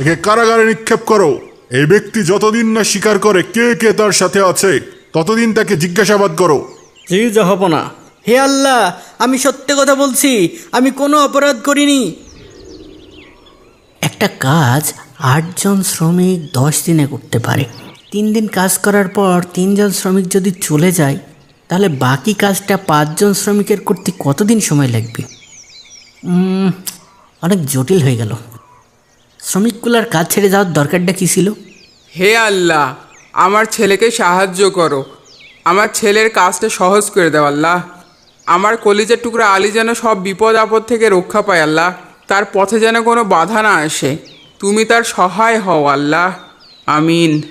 একে কারাগারে নিক্ষেপ করো। এই ব্যক্তি যতদিন না স্বীকার করে কে কে তার সাথে আছে, ততদিন তাকে জিজ্ঞাসাবাদ করো। জি জাহাপনা হে আল্লাহ, আমি সত্যি কথা বলছি, আমি কোনো অপরাধ করিনি। একটা কাজ আটজন শ্রমিক দশ দিনে করতে পারে। তিন দিন কাজ করার পর তিনজন শ্রমিক যদি চলে যায়, তাহলে বাকি কাজটা পাঁচজন শ্রমিকের করতে কতদিন সময় লাগবে? অনেক জটিল হয়ে গেল। শ্রমিকগুলোর কাজ ছেড়ে যাওয়ার দরকারটা কী ছিল? হে আল্লাহ আমার ছেলেকে সাহায্য করো। আমার ছেলের কাজটা সহজ করে দাও আল্লাহ। আমার কলিজের টুকরা আলী যেন সব বিপদ আপদ থেকে রক্ষা পায় আল্লাহ। তার পথে যেন কোনো বাধা না আসে। তুমি তার সহায় হও আল্লাহ। আমিন।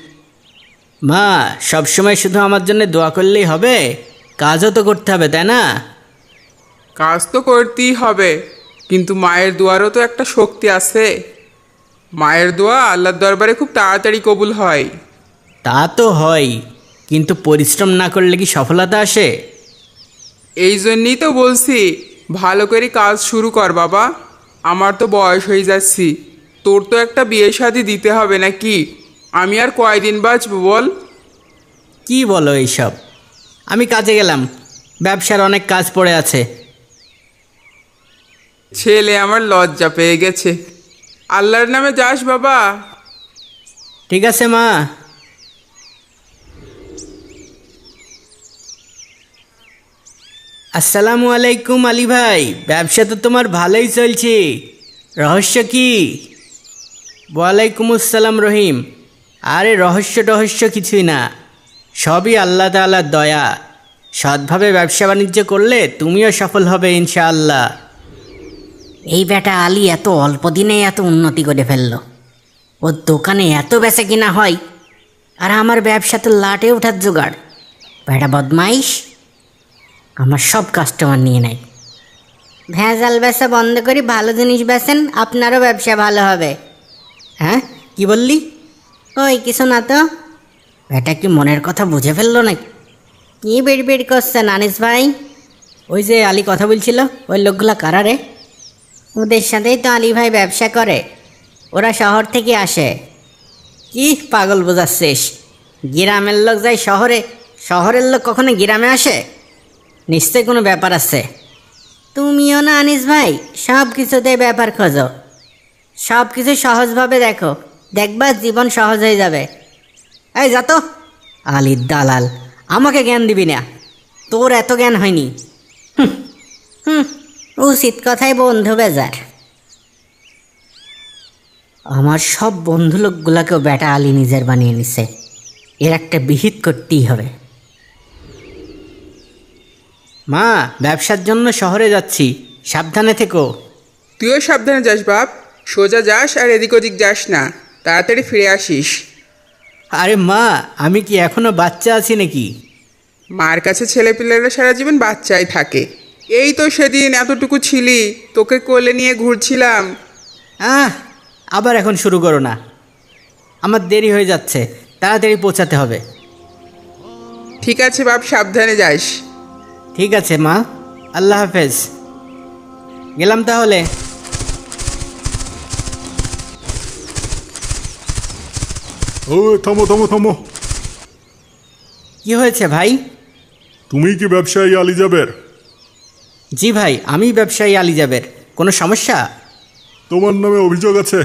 মা সবসময় শুধু আমার জন্য দোয়া করলেই হবে? কাজও তো করতে হবে তাই না? কাজ তো করতেই হবে কিন্তু মায়ের দোয়ারও তো একটা শক্তি আছে। মায়ের দোয়া আল্লাহর দরবারে খুব তাড়াতাড়ি কবুল হয়। তা তো হয় কিন্তু পরিশ্রম না করলে কি সফলতা আসে? এই জন্যই তো বলছি ভালো করে কাজ শুরু কর বাবা। আমার তো বয়স হয়ে যাচ্ছি। তোর তো একটা বিয়ে শাদি দিতে হবে নাকি? আমি আর কয়দিন বাঁচবো বল? কি বলো এইসব? আমি কাজে গেলাম ব্যবসার অনেক কাজ পড়ে আছে। ছেলে আমার লজ্জা পেয়ে গেছে। আল্লাহর নামে যাস বাবা। ঠিক আছে মা। আসসালামু আলাইকুম আলী ভাই, ব্যবসা তো তোমার ভালোই চলছে। রহস্য কি? ওয়ালাইকুম আসসালাম রহিম। আরে রহস্য টহস্য কিছুই না, সবই আল্লাহ তাআলার দয়া। সৎভাবে ব্যবসা বাণিজ্য করলে তুমিও সফল হবে ইনশাআল্লাহ। এই বেটা আলী এত অল্প দিনে এত উন্নতি করে ফেলল। ওর দোকানে এত বেচা কিনা হয়, আর আমার ব্যবসা তো লাটে ওঠার জোগাড়। বেটা বদমাইশ, আমার সব কাস্টমার নিয়ে নেয়। ভেজাল বেচা বন্ধ করে ভালো জিনিস বেচেন, আপনারও ব্যবসা ভালো হবে। হ্যাঁ? কি বললি? ওই কিছু না তো। বেটা কি মনের কথা বুঝে ফেলল নাকি? কি বেড় বেড় করছেন আনিস ভাই? ওই যে আলী কথা বলছিল, ওই লোকগুলা কারা রে? ওদের সাথেই তো আলী ভাই ব্যবসা করে। ওরা শহর থেকে আসে। কি পাগল বোঝাচ্ছিস? গ্রামের লোক যায় শহরে, শহরের লোক কখনো গ্রামে আসে? নিশ্চয় কোনো ব্যাপার আছে। তুমিও না আনিস ভাই সব কিছুতে ব্যাপার খোঁজো। সব কিছু সহজভাবে দেখো, দেখবা জীবন সহজ হয়ে যাবে। এই যা তো, আলীর দালাল, আমাকে জ্ঞান দিবি না। তোর এত জ্ঞান হয়নি। হুম হুম। উচিত কথাই বন্ধু বেজার। আমার সব বন্ধু লোকগুলাকেও বেটা আলী নিজের বানিয়ে নিছে। এর একটা বিহিত করতেই হবে। মা ব্যবসার জন্য শহরে যাচ্ছি। সাবধানে থেকো। তুইও সাবধানে যাস বাপ। সোজা যাস আর এদিক ওদিক যাস না। তাড়াতাড়ি ফিরে আসিস। আরে মা আমি কি এখনও বাচ্চা আছি নাকি? মার কাছে ছেলেপিলেরা সারা জীবন বাচ্চাই থাকে। এই তো সেদিন এতটুকু ছিলি তোকে কোলে নিয়ে ঘুরছিলাম। আহ আবার এখন শুরু করো না। আমার দেরি হয়ে যাচ্ছে তাড়াতাড়ি পৌঁছাতে হবে। ঠিক আছে বাপ সাবধানে যাস। ঠিক আছে মা আল্লাহ হাফেজ। গেলাম তাহলে। ও থামো থামো থামো। কি হয়েছে ভাই? তুমি কি ব্যবসায়ী আলী যাবের জি ভাই আমি ব্যবসায়ী আলিজাবের কোনো সমস্যা? তোমার নামে অভিযোগ আছে।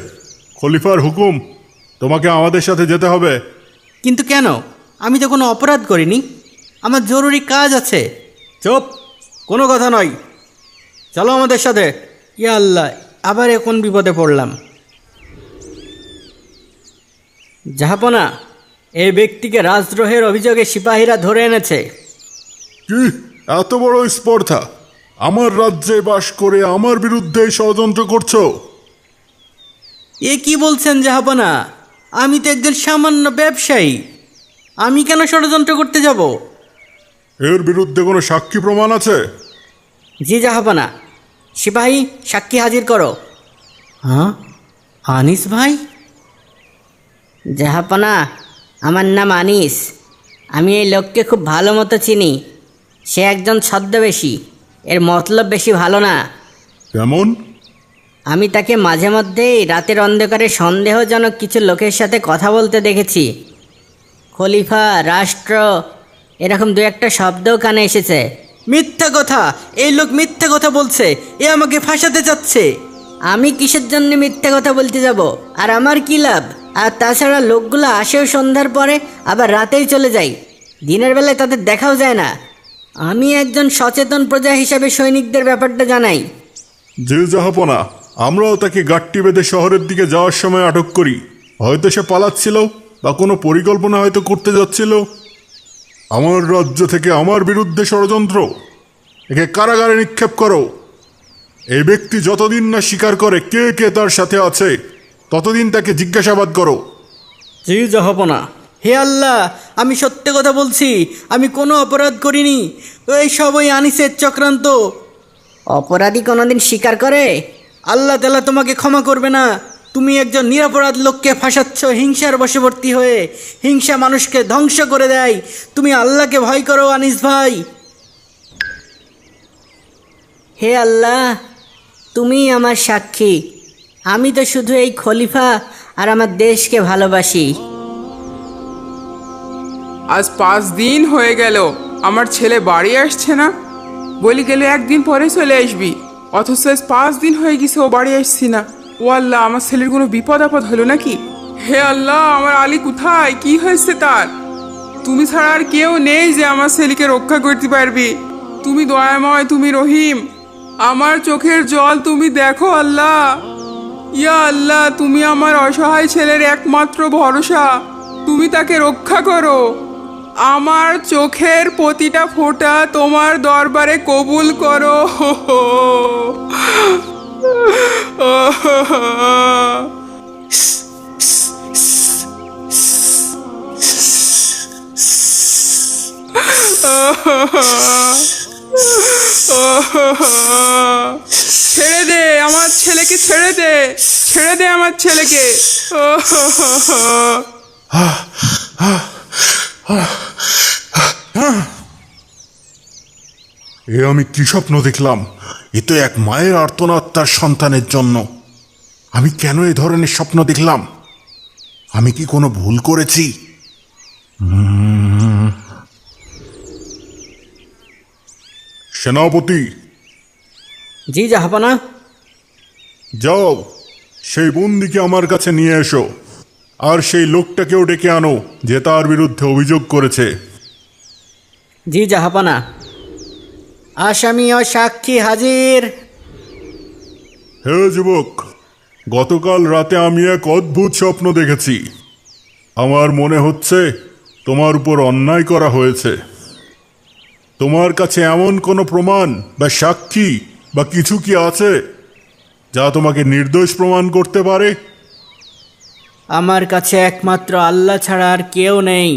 খলিফার হুকুম তোমাকে আমাদের সাথে যেতে হবে। কিন্তু কেন? আমি তো কোনো অপরাধ করিনি। আমার জরুরি কাজ আছে। চুপ কোনো কথা নয়। চলো আমাদের সাথে। ইয়া আল্লাহ আবার এখন বিপদে পড়লাম। জাহাপনা এই ব্যক্তিকে রাজদ্রোহের অভিযোগে সিপাহীরা ধরে এনেছে। কি? এত বড় স্পর্ধা? আমার রাজ্যে বাস করে আমার বিরুদ্ধে ষড়যন্ত্র করছ। এ কি বলছেন জাহাপানা? আমি তো একজন সামান্য ব্যবসায়ী। আমি কেন ষড়যন্ত্র করতে যাব? এর বিরুদ্ধে কোনো সাক্ষী প্রমাণ আছে? জি জাহাপনা। সিপাহী সাক্ষী হাজির করো। হ্যাঁ? আনিস ভাই? জাহাপানা আমার নাম আনিস। আমি এই লোককে খুব ভালো মতো চিনি। সে একজন ছদ্মবেশী। এর মতলব বেশি ভালো না। কেমন? আমি তাকে মাঝে মধ্যেই রাতের অন্ধকারে সন্দেহজনক কিছু লোকের সাথে কথা বলতে দেখেছি। খলিফা রাষ্ট্র এরকম দু একটা শব্দও কানে এসেছে। মিথ্যা কথা! এই লোক মিথ্যা কথা বলছে। এ আমাকে ফাঁসাতে চাচ্ছে। আমি কিসের জন্য মিথ্যে কথা বলতে যাব? আর আমার কি লাভ? আর তাছাড়া লোকগুলো আসেও সন্ধ্যার পরে আবার রাতেই চলে যায়। দিনের বেলায় তাদের দেখাও যায় না। আমি একজন সচেতন প্রজা হিসাবে সৈনিকদের ব্যাপারটা জানাই। যে জাহাপনা আমরাও তাকে গাট্টি বেঁধে শহরের দিকে যাওয়ার সময় আটক করি। হয়তো সে পালাচ্ছিল বা কোনো পরিকল্পনা হয়তো করতে যাচ্ছিল। আমার রাজ্য থেকে আমার বিরুদ্ধে ষড়যন্ত্র। একে কারাগারে নিক্ষেপ করো। এই ব্যক্তি যতদিন না স্বীকার করে কে কে তার সাথে আছে ততদিন তাকে জিজ্ঞাসাবাদ করো। জি জাহাপনা হে আল্লাহ আমি সত্যি কথা বলছি আমি কোনো অপরাধ করিনি। এই সবই আনিসের চক্রান্ত। অপরাধী কোনোদিন স্বীকার করে? আল্লাহ তালা তোমাকে ক্ষমা করবে না। তুমি একজন নিরপরাধ লোককে ফাঁসাচ্ছ হিংসার বশবর্তী হয়ে হিংসা মানুষকে ধ্বংস করে দেয়। তুমি আল্লাহকে ভয় করো আনিস ভাই। হে আল্লাহ তুমি আমার সাক্ষী। আমি তো শুধু এই খলিফা আর আমার দেশকে ভালোবাসি। আজ পাঁচ দিন হয়ে গেল, আমার ছেলে বাড়ি আসছে না। বলি, গেলে একদিন পরে চলে আসবি। অথচ আজ পাঁচ দিন হয়ে গেছে ও বাড়ি আসছি না। ও আল্লাহ, আমার ছেলের কোনো বিপদ আপদ হলো নাকি? হে আল্লাহ, আমার আলী কোথায়? কি হয়েছে তার? তুমি ছাড়া আর কেউ নেই যে আমার ছেলেকে রক্ষা করতে পারবি। তুমি দয়াময়, তুমি রহিম। আমার চোখের জল তুমি দেখো, আল্লাহ। ইয়া আল্লাহ, তুমি আমার অসহায় ছেলের একমাত্র ভরসা। তুমি তাকে রক্ষা করো। আমার চোখের প্রতিটা ফোঁটা তোমার দরবারে কবুল করো। ছেড়ে দে আমার ছেলেকে, ছেড়ে দে ছেড়ে দে আমার ছেলেকে। এ আমি কি স্বপ্ন দেখলাম? এ তো এক মায়ের আর্তনাদ তার সন্তানের জন্য। আমি কেন এ ধরনের স্বপ্ন দেখলাম? আমি কি কোনো ভুল করেছি। সেনাপতি। জি জাহাপনা। যাও সেই বন্দিকে আমার কাছে নিয়ে এসো। আর সেই লোকটাকেও ডেকে আনো যে তার বিরুদ্ধে অভিযোগ করেছে। জি জাহাপনা। আসামি ও সাক্ষী হাজির। হে যুবক গতকাল রাতে আমি এক অদ্ভুত স্বপ্ন দেখেছি। আমার মনে হচ্ছে তোমার উপর অন্যায় করা হয়েছে। তোমার কাছে এমন কোনো প্রমাণ বা সাক্ষী বা কিছু কি আছে যা তোমাকে নির্দোষ প্রমাণ করতে পারে? আমার কাছে একমাত্র আল্লাহ ছাড়া আর কেউ নেই।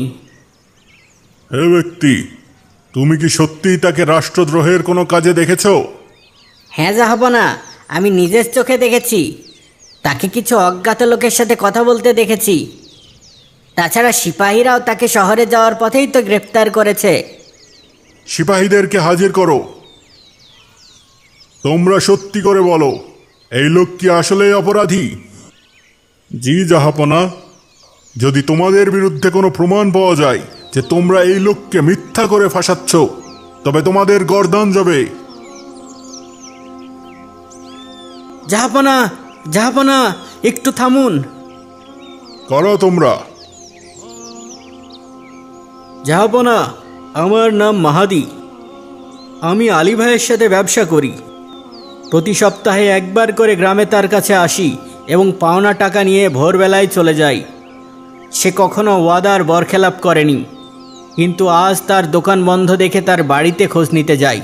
হে ব্যক্তি তুমি কি সত্যিই তাকে রাষ্ট্রদ্রোহের কোনো কাজে দেখেছ? হ্যাঁ যা হব না আমি নিজের চোখে দেখেছি। তাকে কিছু অজ্ঞাত লোকের সাথে কথা বলতে দেখেছি। তাছাড়া সিপাহীরাও তাকে শহরে যাওয়ার পথেই তো গ্রেপ্তার করেছে। সিপাহীদেরকে হাজির করো। তোমরা সত্যি করে বলো এই লোক কি আসলেই অপরাধী? জি জাহাপনা যদি তোমাদের বিরুদ্ধে কোনো প্রমাণ পাওয়া যায় যে তোমরা এই লোককে মিথ্যা করে ফাঁসাচ্ছ তবে তোমাদের গর্দান যাবে। জাহাপনা জাহাপনা একটু থামুন। করো তোমরা? জাহাপনা আমার নাম মাহাদি। আমি আলী ভাইয়ের সাথে ব্যবসা করি। প্রতি সপ্তাহে একবার করে গ্রামে তার কাছে আসি। এবং পাওনা টাকা নিয়ে ভোরবেলায় চলে যাই সে কখনো ওয়াদার বরখেলাপ করেনি, কিন্তু আজ তার দোকান বন্ধ দেখে তার বাড়িতে খোঁজ নিতে যাই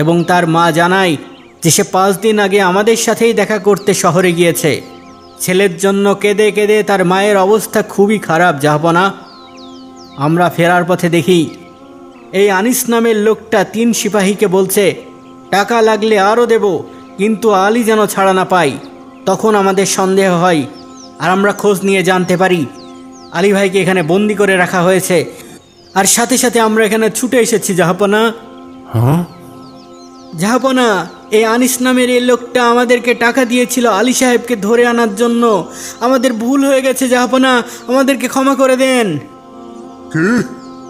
এবং তার মা জানায় যে সে পাঁচ দিন আগে আমাদের সাথেই দেখা করতে শহরে গিয়েছে। ছেলের জন্য কেঁদে কেঁদে তার মায়ের অবস্থা খুবই খারাপ, জাহাপনা। আমরা ফেরার পথে দেখি, এই আনিস নামের লোকটা তিন সিপাহীকে বলছে, টাকা লাগলে আরও দেব, কিন্তু আলী যেন ছাড়া না পাই তখন আমাদের সন্দেহ হয় আর আমরা খোঁজ নিয়ে জানতে পারি। আলী ভাইকে এখানে বন্দি করে রাখা হয়েছে। আর সাথে সাথে আমরা এখানে ছুটে এসেছি জাহাপনা। হ্যাঁ? জাহাপনা এই আনিস নামের এই লোকটা আমাদেরকে টাকা দিয়েছিল আলী সাহেবকে ধরে আনার জন্য। আমাদের ভুল হয়ে গেছে জাহাপনা। আমাদেরকে ক্ষমা করে দেন। কি?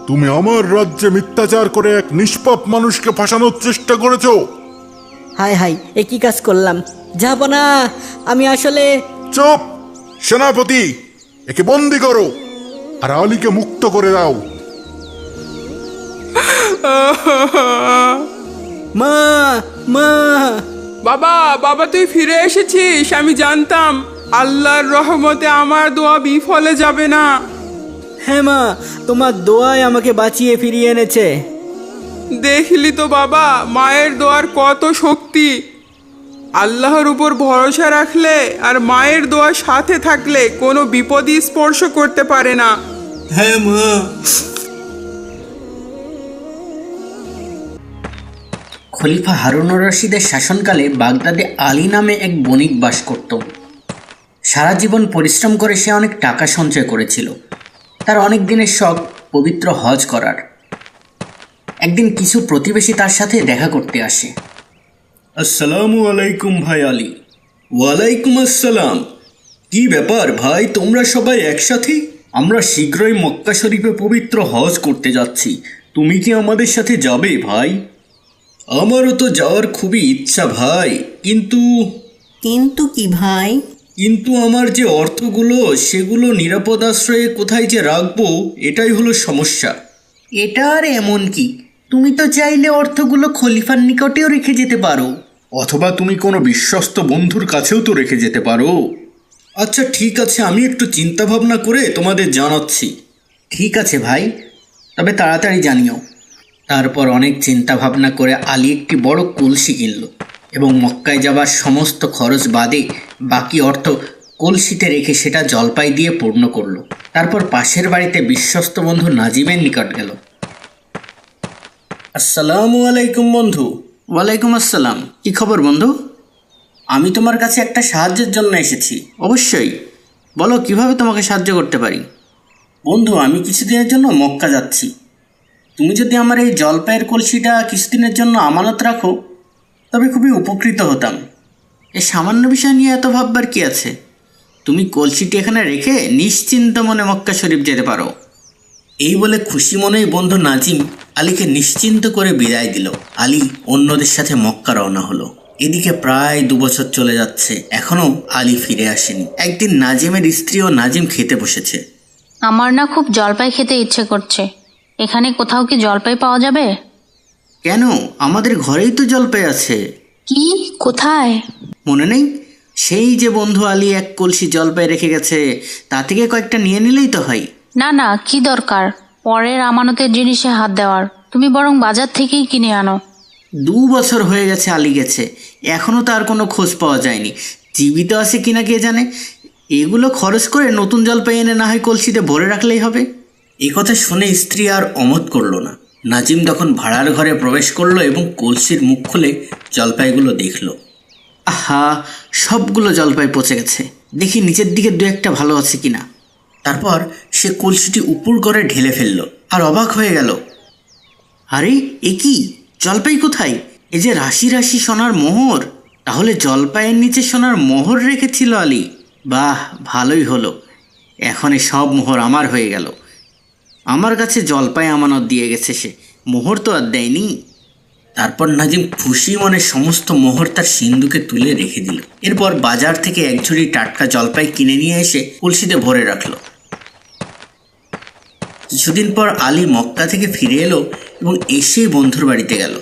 তুমি আমার রাজ্যে মিথ্যাচার করে এক নিষ্পাপ মানুষকে ফাঁসানোর চেষ্টা করেছ? হাই হাই এ কি কাজ করলাম? জাহাপনা আমি আসলে চুপ! সেনাপতি একে বন্দি করো আর আলীকে মুক্ত করে দাও। মা মা। বাবা বাবা তুই ফিরে এসেছিস আমি জানতাম আল্লাহর রহমতে আমার দোয়া বিফলে যাবে না। হ্যাঁ মা তোমার দোয়ায় আমাকে বাঁচিয়ে ফিরিয়ে এনেছে। দেখলি তো বাবা মায়ের দোয়ার কত শক্তি। আল্লাহর উপর ভরসা রাখলে আর মায়ের দোয়া সাথে থাকলে কোনো বিপদই স্পর্শ করতে পারে না। হ্যাঁ মা। খলিফা হারুনুর রশিদের শাসনকালে বাগদাদে আলী নামে এক বণিক বাস করত। সারা জীবন পরিশ্রম করে সে অনেক টাকা সঞ্চয় করেছিল। তার অনেক দিনের শখ পবিত্র হজ করার। একদিন কিছু প্রতিবেশী তার সাথে দেখা করতে আসে। আসসালামু আলাইকুম ভাই আলী। ওয়ালাইকুম আসসালাম। কি ব্যাপার ভাই তোমরা সবাই একসাথে? আমরা শীঘ্রই মক্কা শরীফে পবিত্র হজ করতে যাচ্ছি। তুমি কি আমাদের সাথে যাবে ভাই? আমারও তো যাওয়ার খুবই ইচ্ছা ভাই কিন্তু কিন্তু কি ভাই? কিন্তু আমার যে অর্থগুলো সেগুলো নিরাপদ আশ্রয়ে কোথায় যে রাখব এটাই হলো সমস্যা। এটা আর এমন কি? তুমি তো চাইলে অর্থগুলো খলিফার নিকটেও রেখে যেতে পারো। অথবা তুমি কোনো বিশ্বস্ত বন্ধুর কাছেও তো রেখে যেতে পারো। আচ্ছা ঠিক আছে আমি একটু চিন্তা ভাবনা করে তোমাদের জানাচ্ছি। ঠিক আছে ভাই তবে তাড়াতাড়ি জানিও। তারপর অনেক চিন্তা ভাবনা করে আলী একটি বড় কলসি কিনল এবং মক্কায় যাবার সমস্ত খরচ বাদে বাকি অর্থ কলসিতে রেখে সেটা জলপাই দিয়ে পূর্ণ করল। তারপর পাশের বাড়িতে বিশ্বস্ত বন্ধু নাজিমের নিকট গেল। আসসালামু আলাইকুম বন্ধু। ওয়ালাইকুম আসসালাম। কি খবর বন্ধু? আমি তোমার কাছে একটা সাহায্যের জন্য এসেছি। অবশ্যই। বলো কীভাবে তোমাকে সাহায্য করতে পারি? বন্ধু আমি কিছুদিনের জন্য মক্কা যাচ্ছি। তুমি যদি আমার এই জলপাইয়ের কলসিটা কিছুদিনের জন্য আমানত রাখো তবে খুবই উপকৃত হতাম। এই সামান্য বিষয় নিয়ে এত ভাববার কি আছে? তুমি কলসিটি এখানে রেখে নিশ্চিন্ত মনে মক্কা শরীফ যেতে পারো। এই বলে খুশি মনেই বন্ধু নাজিম আলীকে নিশ্চিন্ত করে বিদায় দিল। আলী অন্যদের সাথে মক্কা রওনা হলো। এদিকে প্রায় দু বছর চলে যাচ্ছে। এখনও আলী ফিরে আসেনি। একদিন নাজিমের স্ত্রী ও নাজিম খেতে বসেছে। আমার না খুব জলপাই খেতে ইচ্ছে করছে। এখানে কোথাও কি জলপাই পাওয়া যাবে? কেন? আমাদের ঘরেই তো জলপাই আছে। কি? কোথায়? মনে নেই? সেই যে বন্ধু আলী এক কলসি জলপাই রেখে গেছে তা থেকে কয়েকটা নিয়ে নিলেই তো হয়। না না কি দরকার? পরের আমানতের জিনিসে হাত দেওয়ার। তুমি বরং বাজার থেকেই কিনে আনো। দু বছর হয়ে গেছে আলি গেছে। এখনও তার কোনো খোঁজ পাওয়া যায়নি। জীবিত আছে কিনা কে জানে? এগুলো খরচ করে নতুন জলপাই এনে না হয় কলসিতে ভরে রাখলেই হবে। এ কথা শুনে স্ত্রী আর অমত করল না। নাজিম তখন ভাড়ার ঘরে প্রবেশ করল এবং কলসির মুখ খুলে জলপাইগুলো দেখল। আহা সবগুলো জলপাই পচে গেছে। দেখি নিচের দিকে দু একটা ভালো আছে কিনা। তারপর সে কলসিটি উপর করে ঢেলে ফেলল আর অবাক হয়ে গেল। আরে, এ কি? জলপাই কোথায়? এ যে রাশি রাশি সোনার মোহর। তাহলে জলপাইয়ের নিচে সোনার মোহর রেখেছিল আলী। বাহ, ভালোই হলো। এখন এ সব মোহর আমার হয়ে গেল। আমার কাছে জলপাই আমানত দিয়ে গেছে সে। মোহর তো আর দেয়নি। তারপর নাজিম খুশি মনে সমস্ত মোহর তার সিন্ধুকে তুলে রেখে দিল। এরপর বাজার থেকে এক ঝুড়ি টাটকা জলপাই কিনে নিয়ে এসে কলসিতে ভরে রাখল। কিছুদিন পর আলী মক্কা থেকে ফিরে এলো এবং এসে বন্ধুর বাড়িতে গেল।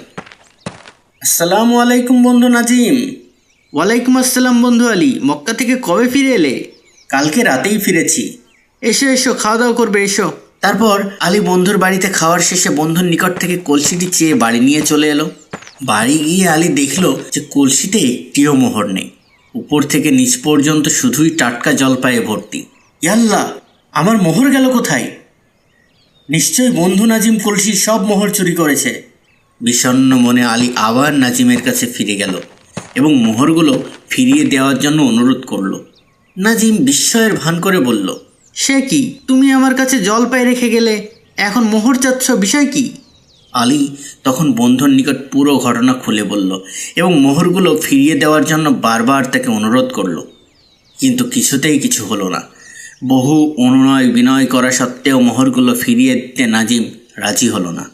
আসসালামু আলাইকুম বন্ধু নাজিম। ওয়ালাইকুম আসসালাম বন্ধু আলী, মক্কা থেকে কবে ফিরে এলে? কালকে রাতেই ফিরেছি। এসো এসো খাওয়া দাওয়া করবে, এসো। তারপর আলী বন্ধুর বাড়িতে খাওয়ার শেষে বন্ধুর নিকট থেকে কলসিটি চেয়ে বাড়ি নিয়ে চলে এলো। বাড়ি গিয়ে আলী দেখল যে কলসিতে একটিও মোহর নেই। উপর থেকে নিচ পর্যন্ত শুধুই টাটকা জলপায়ে ভর্তি। ইয়াল্লা আমার মোহর গেল কোথায়? নিশ্চয় বন্ধু নাজিম কলসির সব মোহর চুরি করেছে। বিষণ্ণ মনে আলী আবার নাজিমের কাছে ফিরে গেল এবং মোহরগুলো ফিরিয়ে দেওয়ার জন্য অনুরোধ করল। নাজিম বিস্ময়ের ভান করে বলল, সে কি? তুমি আমার কাছে জল পায়ে রেখে গেলে? এখন মোহর চাচ্ছ, বিষয় কি? আলী তখন বন্ধুর নিকট পুরো ঘটনা খুলে বলল এবং মোহরগুলো ফিরিয়ে দেওয়ার জন্য বারবার তাকে অনুরোধ করল। কিন্তু কিছুতেই কিছু হলো না। বহু অনুনয় বিনয় করা সত্ত্বেও মোহরগুলো ফিরিয়ে দিতে নাজিম রাজি হলো না।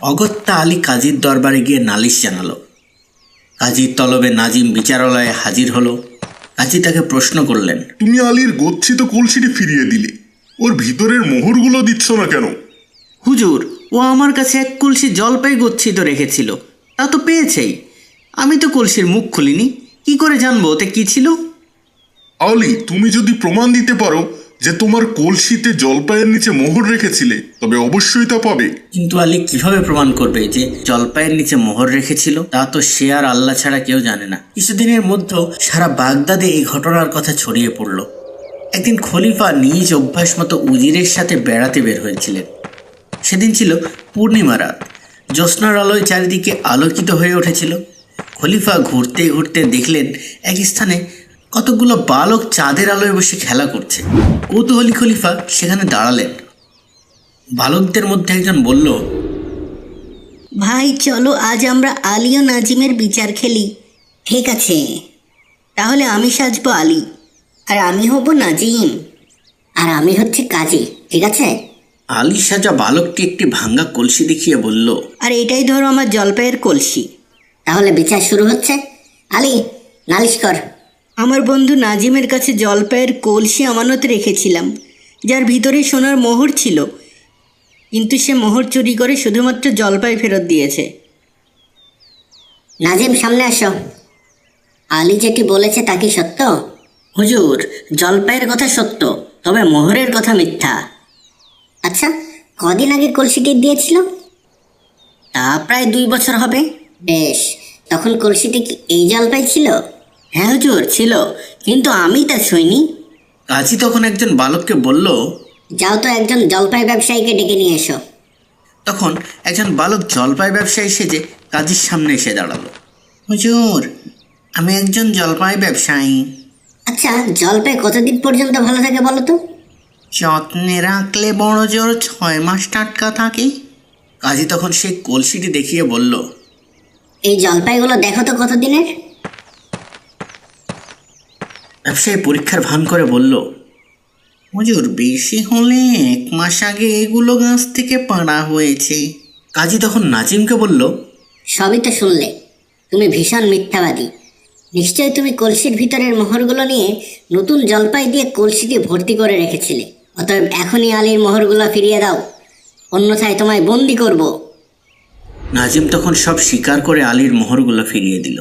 অগত্যা আলী কাজীর দরবারে গিয়ে নালিশ জানালো। কাজীর তলবে নাজিম বিচারালয়ে হাজির হলো। কাজী তাকে প্রশ্ন করলেন তুমি আলীর গচ্ছিত কলসিটি ফিরিয়ে দিলে ওর ভিতরের মোহরগুলো দিচ্ছ না কেন? হুজুর ও আমার কাছে এক কলসি জলপাই গচ্ছিত রেখেছিল তা তো পেয়েছেই। আমি তো কলসির মুখ খুলিনি কি করে জানব ওতে কি ছিল? আলী, তুমি যদি প্রমাণ দিতে পারো যে তোমার কলসিতে জলপাইয়ের নিচে মোহর রেখেছিলে, তবে অবশ্যই তা পাবে। কিন্তু আলী কীভাবে প্রমাণ করবে যে জলপাইয়ের নিচে মোহর রেখেছিল? তা তো সে আর আল্লাহ ছাড়া কেউ জানে না। কিছুদিনের মধ্যেও সারা বাগদাদে এই ঘটনার কথা ছড়িয়ে পড়ল। একদিন খলিফা নিজ অভ্যাস মতো উজিরের সাথে বেড়াতে বের হয়েছিলেন। সেদিন ছিল পূর্ণিমা রাত। জ্যোৎস্নার আলোয় চারিদিকে আলোকিত হয়ে উঠেছিল। খলিফা ঘুরতে ঘুরতে দেখলেন এক স্থানে কতগুলো বালক চাঁদের আলোয় বসে খেলা করছে। কৌতূহলী খলিফা সেখানে দাঁড়ালেন। বালকদের মধ্যে একজন বলল ভাই চলো আজ আমরা আলী ও নাজিমের বিচার খেলি। ঠিক আছে তাহলে আমি সাজবো আলী আর আমি হব নাজিম আর আমি হচ্ছে কাজী ঠিক আছে? আলী সাজা বালকটি একটি ভাঙ্গা কলসি দেখিয়ে বলল আর এটাই ধরো আমার জলপাইয়ের কলসি। তাহলে বিচার শুরু হচ্ছে। আলী নালিশ কর। আমার বন্ধু নাজিমের কাছে জলপাইয়ের কলসি আমানত রেখেছিলাম যার ভিতরে সোনার মোহর ছিল। কিন্তু সে মোহর চুরি করে শুধুমাত্র জলপাই ফেরত দিয়েছে। নাজিম সামনে আসো। আলী যেটি বলেছে তা কি সত্য? হুজুর জলপাইয়ের কথা সত্য তবে মোহরের কথা মিথ্যা। আচ্ছা কদিন আগে কলসিটি দিয়েছিল? তা প্রায় দুই বছর হবে। বেশ তখন কলসিটি কি এই জলপাই ছিল? হ্যাঁ হুজুর ছিল কিন্তু আমি তা ছুঁইনি। কাজী তখন একজন বালককে বলল যাও তো একজন জলপাই ব্যবসায়ীকে ডেকে নিয়ে এসো। তখন একজন বালক জলপাই ব্যবসায়ী সেজে কাজীর সামনে এসে দাঁড়াল। হুজুর আমি একজন জলপাই ব্যবসায়ী। আচ্ছা জলপাই কতদিন পর্যন্ত ভালো থাকে বলো তো? যত্নে রাখলে বড় জোর ছয় মাস টাটকা থাকে। কাজী তখন সেই কলসিটি দেখিয়ে বলল এই জলপাইগুলো দেখো তো কতদিনের? ব্যবসায়ী পরীক্ষার ভান করে বলল হুজুর বেশি হলে এক মাস আগে এগুলো গাছ থেকে পাড়া হয়েছে। কাজী তখন নাজিমকে বলল সবই তো শুনলে তুমি ভীষণ মিথ্যাবাদী। নিশ্চয়ই তুমি কলসির ভিতরের মোহরগুলো নিয়ে নতুন জলপাই দিয়ে কলসিটি ভর্তি করে রেখেছিলে। অতএব এখনই আলীর মোহরগুলো ফিরিয়ে দাও। অন্যথায় তোমায় বন্দি করব। নাজিম তখন সব স্বীকার করে আলীর মোহরগুলো ফিরিয়ে দিল।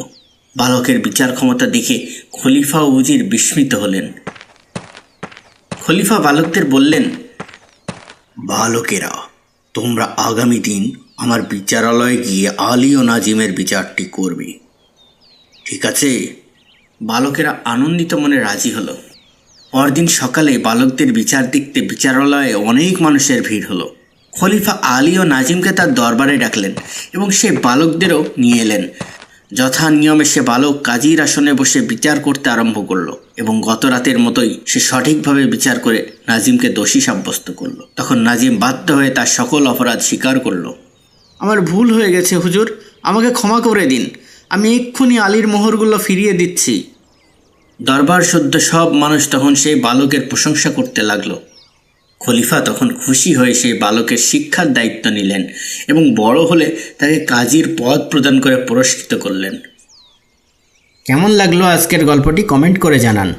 বালকের বিচার ক্ষমতা দেখে খলিফা ও উজির বিস্মিত হলেন। খলিফা বালকদের বললেন, বালকেরা, তোমরা আগামী দিন আমার বিচারালয়ে গিয়ে আলী ও নাজিমের বিচারটি করবে। ঠিক আছে? বালকেরা আনন্দিত মনে রাজি হলো। পরদিন সকালে বালকদের বিচার দেখতে বিচারালয়ে অনেক মানুষের ভিড় হলো। খলিফা আলী ও নাজিমকে তার দরবারে ডাকলেন এবং সে বালকদেরও নিয়ে এলেন। যথা নিয়মে সে বালক কাজীর আসনে বসে বিচার করতে আরম্ভ করল এবং গত রাতের মতোই সে সঠিকভাবে বিচার করে নাজিমকে দোষী সাব্যস্ত করল। তখন নাজিম বাধ্য হয়ে তার সকল অপরাধ স্বীকার করল। আমার ভুল হয়ে গেছে হুজুর। আমাকে ক্ষমা করে দিন। আমি এক্ষুনি আলীর মোহরগুলো ফিরিয়ে দিচ্ছি। দরবার সদ্য সব মানুষ তখন সেই বালকের প্রশংসা করতে লাগল। খলিফা তখন খুশি হয়ে সেই বালকের শিক্ষার দায়িত্ব নিলেন এবং বড় হলে তাকে কাজীর পদ প্রদান করে পুরস্কৃত করলেন। কেমন লাগল আজকের গল্পটি? কমেন্ট করে জানান।